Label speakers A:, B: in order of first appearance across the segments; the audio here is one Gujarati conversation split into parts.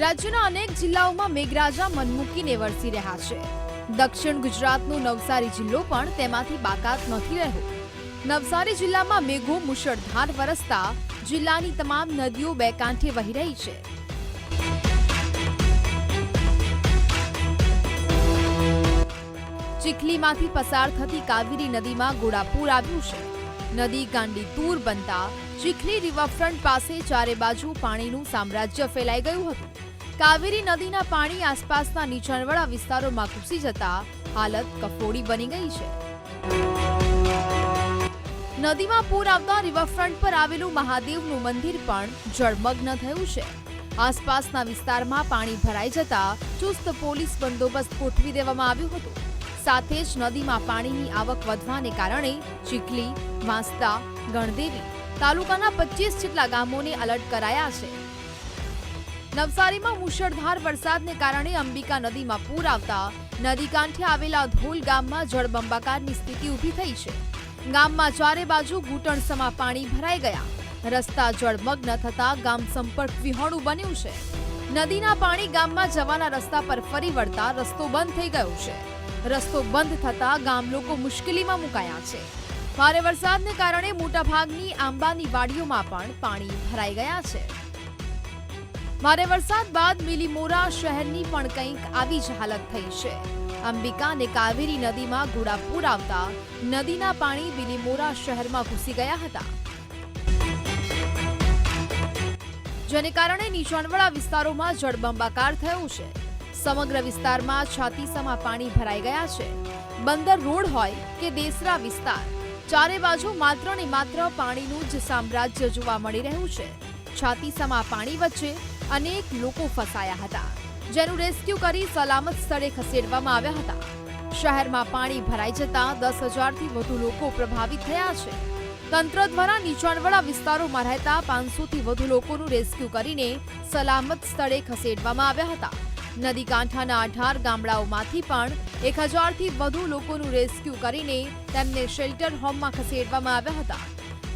A: રાજ્યના અનેક જિલ્લાઓમાં મેઘરાજા મનમૂકીને વરસી રહ્યા છે. દક્ષિણ ગુજરાતનો નવસારી જિલ્લો પણ તેમાંથી બાકાત નથી રહ્યો. નવસારી જિલ્લામાં મેઘો મુશળધાર વરસતા જિલ્લાની તમામ નદીઓ બે કાંઠે વહી રહી છે. ચીખલીમાંથી પસાર થતી કાવેરી નદીમાં ગોળાપૂર આવ્યું છે. નદી ગાંડી તૂર બનતા ચીખલી રિવરફ્રન્ટ પાસે ચારે બાજુ પાણીનું સામ્રાજ્ય ફેલાઈ ગયું હતું. કાવેરી નદીના પાણી આસપાસના નીચાણવાળા વિસ્તારોમાં ઘૂસી જતા હાલત કફોડી બની ગઈ છે. નદીમાં પૂર આવતા રિવરફ્રન્ટ પર આવેલું મહાદેવનું મંદિર પણ જળમગ્ન થયું છે. આસપાસના વિસ્તારમાં પાણી ભરાઈ જતા ચુસ્ત પોલીસ બંદોબસ્ત ગોઠવી દેવામાં આવ્યું હતું. સાથે જ નદીમાં પાણીની આવક વધવાને કારણે ચીખલી વાંસદા ગણદેવી તાલુકાના પચીસ જેટલા ગામોને અલર્ટ કરાયા છે. નવસારીમાં મુશળધાર વરસાદને કારણે અંબિકા નદીમાં પૂર આવતા નદી કાંઠે આવેલા ધોલ ગામમાં જળબંબાકારની સ્થિતિ ઊભી થઈ છે. ગામમાં ચારે બાજુ ઘૂંટણસમાં પાણી ભરાઈ ગયા. રસ્તા જળમગ્ન થતા ગામ સંપર્ક વિહોણું બન્યું છે. નદીના પાણી ગામમાં જવાના રસ્તા પર ફરી વળતા રસ્તો બંધ થઈ ગયો છે. રસ્તો બંધ થતા ગામ લોકો મુશ્કેલીમાં મુકાયા છે. ભારે વરસાદને કારણે મોટાભાગની આંબાની વાડીઓમાં પણ પાણી ભરાઈ ગયા છે. ભારે વરસાદ બાદ મિલીમોરા શહેરની પણ કંઈક આવી જ હાલત થઈ છે. અંબિકા અને કાવેરી નદીમાં ઘોડાપૂર આવતા નદીના પાણી મિલીમોરા શહેરમાં ઘૂસી ગયા હતા. જેને કારણે નીચાણવાળા વિસ્તારોમાં જળબંબાકાર થયો છે. સમગ્ર વિસ્તારમાં છાતીસામાં પાણી ભરાઈ ગયા છે. બંદર રોડ હોય કે દેસરા વિસ્તાર, ચારે બાજુ માત્ર ને માત્ર પાણીનું જ સામ્રાજ્ય જોવા મળી રહ્યું છે. છાતીસામાં પાણી વચ્ચે અનેક લોકો ફસાયા હતા, જેનું રેસ્ક્યુ કરી સલામત સ્થળે ખસેડવામાં આવ્યા હતા. શહેરમાં પાણી ભરાઈ જતા દસ હજારથી વધુ લોકો પ્રભાવિત થયા છે. તંત્ર દ્વારા નીચાણવાળા વિસ્તારોમાં રહેતા પાંચસોથી વધુ લોકોનું રેસ્ક્યુ કરીને સલામત સ્થળે ખસેડવામાં આવ્યા હતા. નદી કાંઠાના અઢાર ગામડાઓમાંથી પણ એક હજારથી વધુ લોકોનું રેસ્ક્યુ કરીને તેમને શેલ્ટર હોમમાં ખસેડવામાં આવ્યા હતા.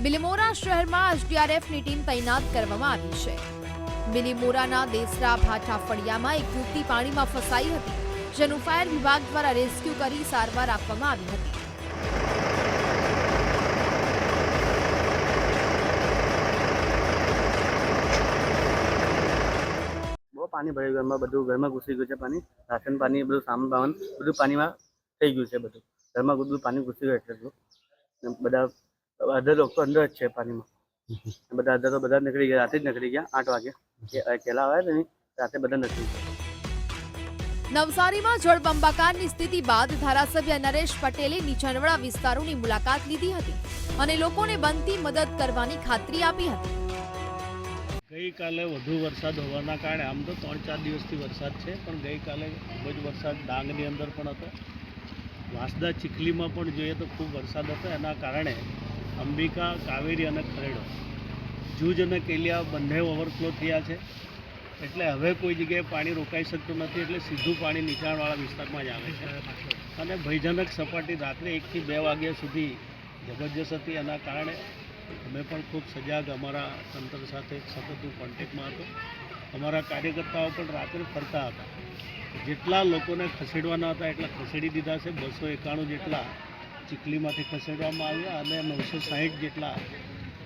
A: બિલમોરા શહેરમાં એસડીઆરએફની ટીમ તૈનાત કરવામાં આવી છે. બિલીમોરાના દેસરા ભાઠા ફળિયામાં એક યુવતી પાણીમાં ફસાઈ હતી જેનું ફાયર વિભાગ દ્વારા રેસ્ક્યુ કરી સારવાર આપવામાં આવી હતી.
B: બહુ પાણી ભરાઈ ગયું ઘરમાં બધું ઘરમાં ઘૂસી ગયું છે પાણી રાશન પાણી બધું સામાન બામાન બધું પાણીમાં થઈ ગયું છે બધું. ઘરમાં બધું પાણી ઘૂસી ગયું એટલે બધું. બધા અડધા લોકો અંદર જ છે પાણીમાં. બધા અડધા તો બધા નીકળી ગયા રાતે જ નીકળી ગયા આઠ વાગે. આવ્યા બધા
A: નવસારીમાં જળબંબાકારની સ્થિતિ બાદ ધારાસભ્ય નરેશ પટેલે નીચાણવાળા વિસ્તારોની મુલાકાત લીધી હતી અને લોકોને બનતી મદદ કરવાની ખાતરી આપી હતી.
C: ગઈકાલે વધુ વરસાદ હોવાના કારણે આમ તો ત્રણ ચાર દિવસથી વરસાદ છે પણ ગઈકાલે ખૂબ જ વરસાદ ડાંગની અંદર પણ હતો. વાંસદા ચીખલીમાં પણ જોઈએ તો ખૂબ વરસાદ હતો એના કારણે અંબિકા કાવેરી અને ખરેડો. જૂજ અને કેલિયા બંને ઓવરફ્લો થયા છે. એટલે હવે કોઈ જગ્યાએ પાણી રોકાઈ શકતું નથી, એટલે સીધું પાણી નીચાણવાળા વિસ્તારમાં જ આવે છે. અને ભયજનક સપાટી રાત્રે એકથી બે વાગ્યા સુધી જબરજસ્ત હતી. એના કારણે અમે પણ ખૂબ સજાગ અમારા તંત્ર સાથે સતત હું કોન્ટેક્ટમાં હતો. અમારા કાર્યકર્તાઓ પણ રાત્રે ફરતા હતા. જેટલા લોકોને ખસેડવાના હતા, એટલા ખસેડી દીધા છે. બસો એકાણું જેટલા ચીખલીમાંથી ખસેડવામાં આવ્યા અને નવસો સાહીઠ જેટલા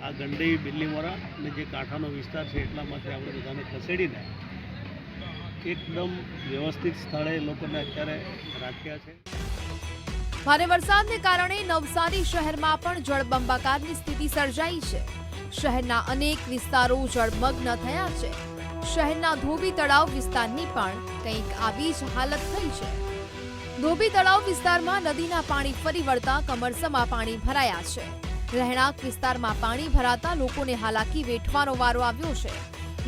C: આ ગંડી, બિલ્લીમોરા અને જે કાંઠાનો વિસ્તાર છે એટલામાંથી આપણે બધાને ખસેડીને એકદમ વ્યવસ્થિત સ્થળે લોકોને અત્યારે રાખ્યા છે.
A: ભારે વરસાદને કારણે નવસારી શહેરમાં પણ જળબંબાકારની સ્થિતિ સર્જાઈ છે. શહેરના અનેક વિસ્તારો જળમગ્ન થયા છે. શહેરના ધોબી તળાવ વિસ્તારની પણ કંઈક આવી જ હાલત થઈ છે. ધોબી તળાવ વિસ્તારમાં નદીના પાણી ફરી વળતા કમરસમાં પાણી ભરાયા છે. રહેણાંક વિસ્તારમાં પાણી ભરાતા લોકોને હાલાકી વેઠવાનો વારો આવ્યો છે.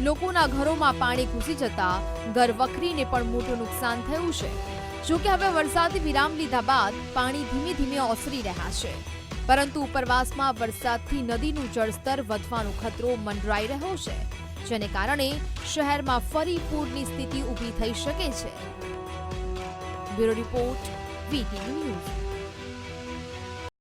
A: લોકોના ઘરોમાં પાણી ઘૂસી જતા ઘર વખરીને પણ મોટું નુકસાન થયું છે. જોકે હવે વરસાદી વિરામ લીધા બાદ પાણી ધીમે ધીમે ઓસરી રહ્યા છે. પરંતુ ઉપરવાસમાં વરસાદથી નદીનું જળસ્તર વધવાનો ખતરો મંડરાઈ રહ્યો છે, જેને કારણે શહેરમાં ફરી પૂરની સ્થિતિ ઊભી થઈ શકે છે. Bureau report, VTV news.